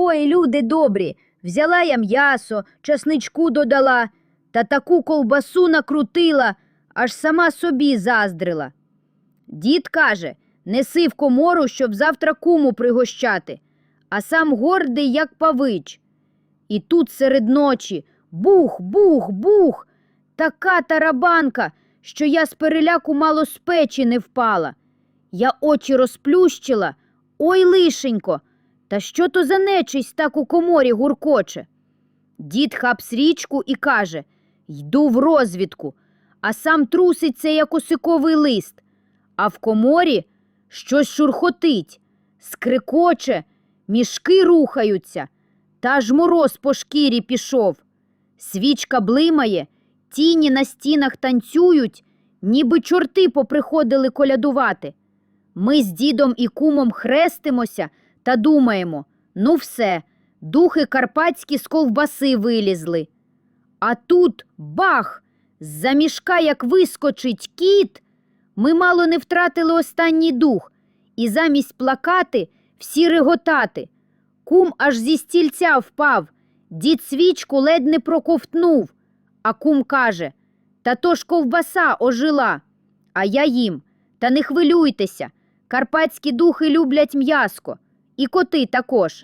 Ой, люди добрі, взяла я м'ясо, часничку додала, та таку ковбасу накрутила, аж сама собі заздрила. Дід каже, неси в комору, щоб завтра куму пригощати, а сам гордий, як павич. І тут серед ночі бух, бух, бух, така тарабанка, що я з переляку мало з печі не впала. Я очі розплющила, ой лишенько, та що то за нечисть так у коморі гуркоче? Дід хапс річку і каже Йду в розвідку, а сам труситься, як осиковий лист, а в коморі щось шурхотить, скрикоче, мішки рухаються, та ж мороз по шкірі пішов. Свічка блимає, тіні на стінах танцюють, ніби чорти поприходили колядувати. Ми з дідом і кумом хрестимося та думаємо: ну все, духи карпатські з ковбаси вилізли. А тут бах! З-за мішка, як вискочить кіт, ми мало не втратили останній дух, і замість плакати всі реготати. Кум аж зі стільця впав, дід свічку ледь не проковтнув. А кум каже: Та то ж ковбаса ожила. А я їм. Та не хвилюйтеся. Карпатські духи люблять м'яско, і коти також.